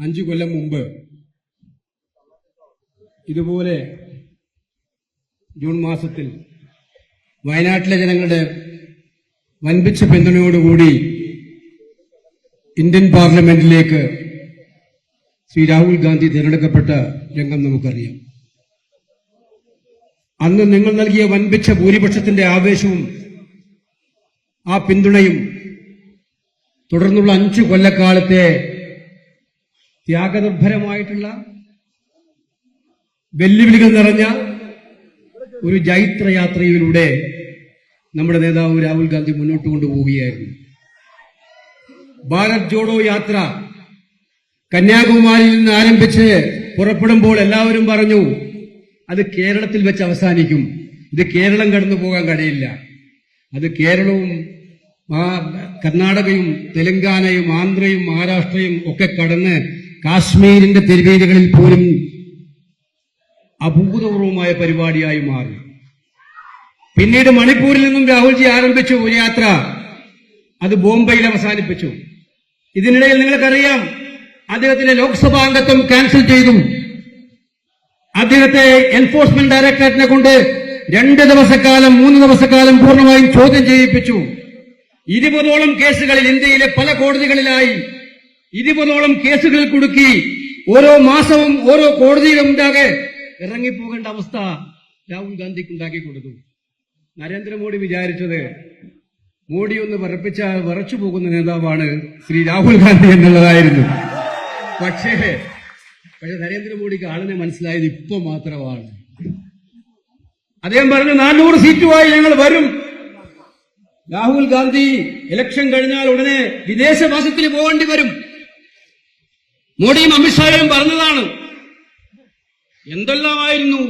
അഞ്ചു കൊല്ലം മുമ്പ്. ഇതുപോലെ ജൂൺ മാസത്തിൽ വയനാട്ടിലെ ജനങ്ങളുടെ വൻപിച്ച പിന്തുണയോടുകൂടി ഇന്ത്യൻ പാർലമെന്റിലേക്ക് ശ്രീ രാഹുൽ ഗാന്ധി തിരഞ്ഞെടുക്കപ്പെട്ട രംഗം നമുക്കറിയാം. അന്ന് നിങ്ങൾ നൽകിയ വൻപിച്ച ഭൂരിപക്ഷത്തിന്റെ ആവേശവും ആ പിന്തുണയും തുടർന്നുള്ള അഞ്ചു കൊല്ലക്കാലത്തെ ത്യാഗനിർഭരമായിട്ടുള്ള വെല്ലുവിളികൾ നിറഞ്ഞ ഒരു ജൈത്രയാത്രയിലൂടെ നമ്മുടെ നേതാവ് രാഹുൽ ഗാന്ധി മുന്നോട്ട് കൊണ്ടുപോവുകയായിരുന്നു. ഭാരത് ജോഡോ യാത്ര കന്യാകുമാരിയിൽ നിന്ന് ആരംഭിച്ച് പുറപ്പെടുമ്പോൾ എല്ലാവരും പറഞ്ഞു അത് കേരളത്തിൽ വെച്ച് അവസാനിക്കും. ഇത് കേരളം കടന്നു പോകാൻ കഴിയില്ല അത് കേരളവും കർണാടകയും തെലങ്കാനയും ആന്ധ്രയും മഹാരാഷ്ട്രയും ഒക്കെ കടന്ന് കാശ്മീരിന്റെ തെരുവീതികളിൽ പോലും അഭൂതപൂർവമായ പരിപാടിയായി മാറി. പിന്നീട് മണിപ്പൂരിൽ നിന്നും രാഹുൽജി ആരംഭിച്ചു ഒരു യാത്ര അത് ബോംബെയിൽ അവസാനിപ്പിച്ചു. ഇതിനിടയിൽ നിങ്ങൾക്കറിയാം അദ്ദേഹത്തിന്റെ ലോക്സഭാ അംഗത്വം ക്യാൻസൽ ചെയ്തു. അദ്ദേഹത്തെ എൻഫോഴ്സ്മെന്റ് ഡയറക്ടറേറ്റിനെ കൊണ്ട് രണ്ട് ദിവസക്കാലം മൂന്ന് ദിവസക്കാലം പൂർണമായും ചോദ്യം ചെയ്യിപ്പിച്ചു. ഇരുപതോളം കേസുകളിൽ ഇന്ത്യയിലെ പല കോടതികളിലായി ഇരുപതോളം കേസുകൾ കൊടുക്കി ഓരോ മാസവും ഓരോ കോടതിയിലും ഉണ്ടാകെ ഇറങ്ങിപ്പോകേണ്ട അവസ്ഥ രാഹുൽ ഗാന്ധിക്ക് ഉണ്ടാക്കി കൊടുത്തു. നരേന്ദ്രമോദി വിചാരിച്ചത് മോഡി ഒന്ന് വിറപ്പിച്ചാൽ വിറച്ചു പോകുന്ന നേതാവാണ് ശ്രീ രാഹുൽ ഗാന്ധി എന്നുള്ളതായിരുന്നു. പക്ഷേ പക്ഷെ നരേന്ദ്രമോദിക്ക് ആളിനെ മനസ്സിലായത് ഇപ്പൊ മാത്രമാണ്. അദ്ദേഹം പറഞ്ഞു നാനൂറ് സീറ്റുമായി ഞങ്ങൾ വരും. രാഹുൽ ഗാന്ധി ഇലക്ഷൻ കഴിഞ്ഞാൽ ഉടനെ വിദേശവാസത്തിന് പോകേണ്ടി വരും. മോഡിയും അമിത്ഷായും പറഞ്ഞതാണ്. എന്തെല്ലാമായിരുന്നു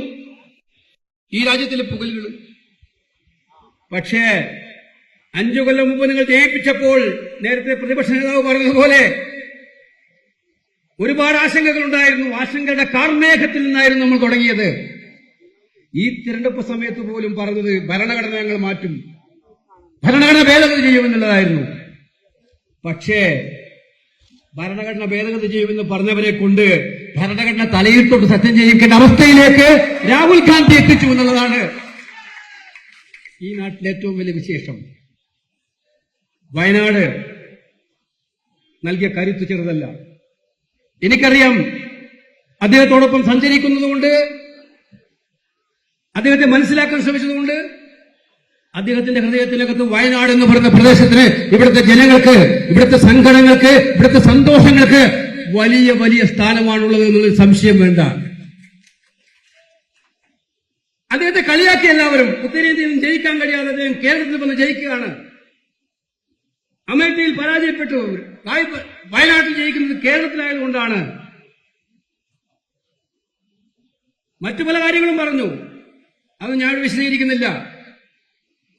ഈ രാജ്യത്തിലെ പുകലുകൾ? പക്ഷേ അഞ്ചു കൊല്ലം മുമ്പ് നിങ്ങൾ ജയിപ്പിച്ചപ്പോൾ നേരത്തെ പ്രതിപക്ഷ നേതാവ് പറഞ്ഞതുപോലെ ഒരുപാട് ആശങ്കകൾ ഉണ്ടായിരുന്നു ആശങ്കയുടെ കാർമേഘത്തിൽ നിന്നായിരുന്നു നമ്മൾ തുടങ്ങിയത്. ഈ തിരഞ്ഞെടുപ്പ് സമയത്ത് പോലും പറഞ്ഞത് ഭരണഘടന ഞങ്ങൾ മാറ്റും ഭരണഘടന ഭേദഗതി ചെയ്യുമെന്നുള്ളതായിരുന്നു. പക്ഷേ ഭരണഘടന ഭേദഗതി ചെയ്യുമെന്ന് പറഞ്ഞവരെ കൊണ്ട് ഭരണഘടന തലയിൽ തൊട്ട് സത്യം ചെയ്യിക്കേണ്ട അവസ്ഥയിലേക്ക് രാഹുൽ ഗാന്ധി എത്തിച്ചു എന്നുള്ളതാണ് ഈ നാട്ടിലെ ഏറ്റവും വലിയ വിശേഷം. വയനാട് നൽകിയ കരുത്ത് ചെറുതല്ല. എനിക്കറിയാം അദ്ദേഹത്തോടൊപ്പം സഞ്ചരിക്കുന്നതുകൊണ്ട് അദ്ദേഹത്തെ മനസ്സിലാക്കാൻ ശ്രമിച്ചതുകൊണ്ട് അദ്ദേഹത്തിന്റെ ഹൃദയത്തിനകത്ത് വയനാട് എന്ന് പറയുന്ന പ്രദേശത്തിന് ഇവിടുത്തെ ജനങ്ങൾക്ക് ഇവിടുത്തെ സംഘടനകൾക്ക് ഇവിടുത്തെ സന്തോഷങ്ങൾക്ക് വലിയ വലിയ സ്ഥാനമാണുള്ളത് എന്നുള്ള സംശയം വേണ്ട. അദ്ദേഹത്തെ കളിയാക്കി എല്ലാവരും. ഉത്തരേന്ത്യയിൽ നിന്ന് ജയിക്കാൻ കഴിയാതെ അദ്ദേഹം കേരളത്തിൽ വന്ന് ജയിക്കുകയാണ്. അമേരിക്കയിൽ പരാജയപ്പെട്ടു. വയനാട്ടിൽ ജയിക്കുന്നത് കേരളത്തിലായതുകൊണ്ടാണ്. മറ്റു പല കാര്യങ്ങളും പറഞ്ഞു. അത് ഞാൻ വിശദീകരിക്കുന്നില്ല.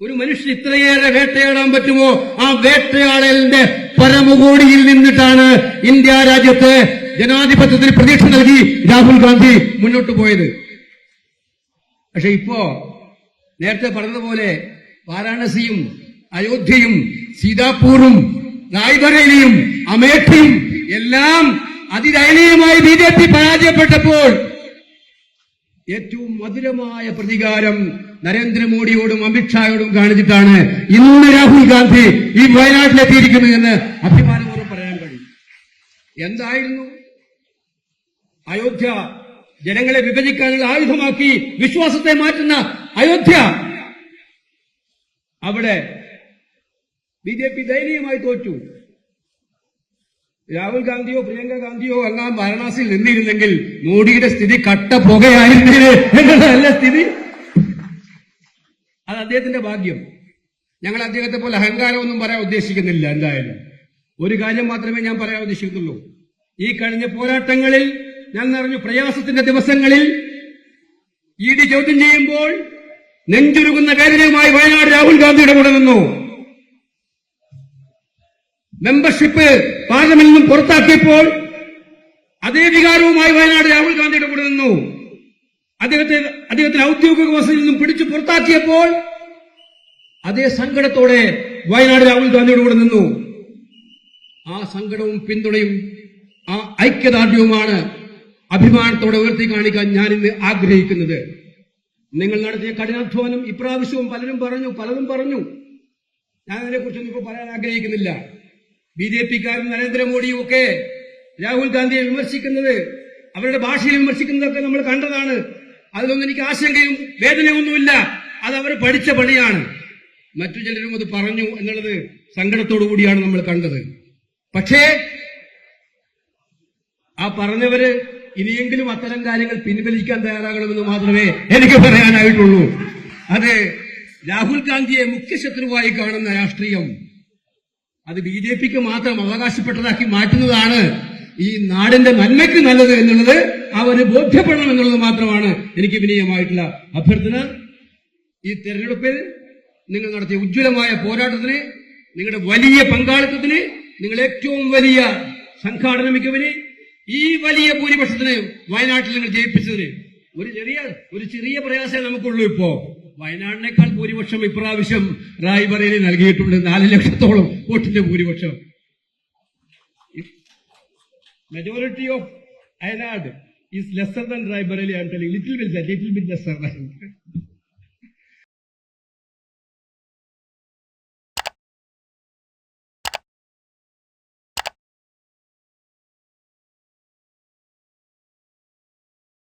ഒരു മനുഷ്യൻ ഇത്രയേറെ വേട്ടയാടാൻ പറ്റുമോ? ആ വേട്ടയാടലിന്റെ പരമകോടിയിൽ നിന്നിട്ടാണ് ഇന്ത്യ രാജ്യത്ത് ജനാധിപത്യത്തിന് പ്രതീക്ഷ നൽകി രാഹുൽ ഗാന്ധി മുന്നോട്ട് പോയത്. പക്ഷെ ഇപ്പോ നേരത്തെ പറഞ്ഞതുപോലെ വാരാണസിയും അയോധ്യയും സീതാപൂറും റായ്ബറേലിയും അമേഠിയും എല്ലാം അതിദയനീയമായി ബി ജെ പി പരാജയപ്പെട്ടപ്പോൾ ഏറ്റവും മധുരമായ പ്രതികാരം നരേന്ദ്രമോദിയോടും അമിത്ഷായോടും കാണിച്ചിട്ടാണ് ഇന്ന് രാഹുൽ ഗാന്ധി ഈ വയനാട്ടിലെത്തിയിരിക്കുന്നത് എന്ന് അഭിമാനപൂർവം പറയാൻ കഴിയും. എന്തായിരുന്നു? അയോധ്യ ജനങ്ങളെ വിഭജിക്കാനുള്ള ആയുധമാക്കി വിശ്വാസത്തെ മാറ്റുന്ന അയോധ്യ. അവിടെ ബി ജെ പി ദയനീയമായി തോറ്റു. രാഹുൽ ഗാന്ധിയോ പ്രിയങ്ക ഗാന്ധിയോ എല്ലാം വാരണാസിയിൽ നിന്നിരുന്നെങ്കിൽ മോഡിയുടെ സ്ഥിതി കട്ട പുകയായിരുന്നില്ല എന്നുള്ളതല്ല സ്ഥിതി. അത് അദ്ദേഹത്തിന്റെ ഭാഗ്യം. ഞങ്ങൾ അദ്ദേഹത്തെ പോലെ അഹങ്കാരമൊന്നും പറയാൻ ഉദ്ദേശിക്കുന്നില്ല എന്തായാലും. ഒരു കാര്യം മാത്രമേ ഞാൻ പറയാൻ ഉദ്ദേശിക്കുന്നുള്ളൂ. ഈ കഴിഞ്ഞ പോരാട്ടങ്ങളിൽ ഞാൻ നിറഞ്ഞു പ്രയാസത്തിന്റെ ദിവസങ്ങളിൽ ഇ ഡി ചോദ്യം ചെയ്യുമ്പോൾ നെഞ്ചുരുകുന്ന വേദനയുമായി വയനാട് രാഹുൽ ഗാന്ധിയുടെ കൂടെ നിന്നു. മെമ്പർഷിപ്പ് പാർലമെന്റിൽ നിന്നും പുറത്താക്കിയപ്പോൾ അതേ വികാരവുമായി വയനാട് രാഹുൽ ഗാന്ധിയുടെ കൂടെ നിന്നു. അദ്ദേഹത്തെ അദ്ദേഹത്തിന് ഔദ്യോഗിക വസതിയിൽ നിന്നും പിടിച്ചു പുറത്താക്കിയപ്പോൾ അതേ സങ്കടത്തോടെ വയനാട് രാഹുൽ ഗാന്ധിയുടെ കൂടെ നിന്നു. ആ സങ്കടവും പിന്തുണയും ആ ഐക്യദാർഢ്യവുമാണ് അഭിമാനത്തോടെ ഉയർത്തി കാണിക്കാൻ ഞാൻ ഇന്ന് ആഗ്രഹിക്കുന്നത്. നിങ്ങൾ നടത്തിയ കഠിനാധ്വാനം ഇപ്രാവശ്യവും പലരും പറഞ്ഞു പലതും പറഞ്ഞു. ഞാൻ അതിനെക്കുറിച്ചൊന്നും ഇപ്പോൾ പറയാൻ ആഗ്രഹിക്കുന്നില്ല. ബി ജെ പിക്കാരും നരേന്ദ്രമോദിയും ഒക്കെ രാഹുൽ ഗാന്ധിയെ വിമർശിക്കുന്നത് അവരുടെ ഭാഷയിൽ വിമർശിക്കുന്നതൊക്കെ നമ്മൾ കണ്ടതാണ്. അതിലൊന്നും എനിക്ക് ആശങ്കയും വേദനയൊന്നുമില്ല. അത് അവർ പഠിച്ച പണിയാണ്. മറ്റു ചിലരും അത് പറഞ്ഞു എന്നുള്ളത് സങ്കടത്തോടു കൂടിയാണ് നമ്മൾ കണ്ടത്. പക്ഷേ ആ പറഞ്ഞവര് ഇനിയെങ്കിലും അത്തരം കാര്യങ്ങൾ പിൻവലിക്കാൻ തയ്യാറാകണമെന്ന് മാത്രമേ എനിക്ക് പറയാനായിട്ടുള്ളൂ. അത് രാഹുൽ ഗാന്ധിയെ മുഖ്യശത്രുവായി കാണുന്ന രാഷ്ട്രീയം അത് ബി ജെ പിക്ക് മാത്രം അവകാശപ്പെട്ടതാക്കി മാറ്റുന്നതാണ് ഈ നാടിന്റെ നന്മയ്ക്ക് നല്ലത് എന്നുള്ളത് അവർ ബോധ്യപ്പെടണം എന്നുള്ളത് മാത്രമാണ് എനിക്ക് വിനീയമായിട്ടുള്ള അഭ്യർത്ഥന. ഈ തെരഞ്ഞെടുപ്പിൽ നിങ്ങൾ നടത്തിയ ഉജ്ജ്വലമായ പോരാട്ടത്തിന് നിങ്ങളുടെ വലിയ പങ്കാളിത്തത്തിന് നിങ്ങൾ ഏറ്റവും വലിയ സംഘാടന മികവിന് ഈ വലിയ ഭൂരിപക്ഷത്തിന് വയനാട്ടിൽ നിങ്ങൾ ജയിപ്പിച്ചതിന് ഒരു ചെറിയ ഒരു ചെറിയ പ്രയാസമേ നമുക്കുള്ളൂ ഇപ്പോ. വയനാടിനേക്കാൾ ഭൂരിപക്ഷം ഇപ്രാവശ്യം റായ്ബറേലി നൽകിയിട്ടുണ്ട്. നാല് ലക്ഷത്തോളം വോട്ടിന്റെ ഭൂരിപക്ഷം. majority of Einad is lesser than Raebareli, I'm telling you, little bit, little bit lesser than.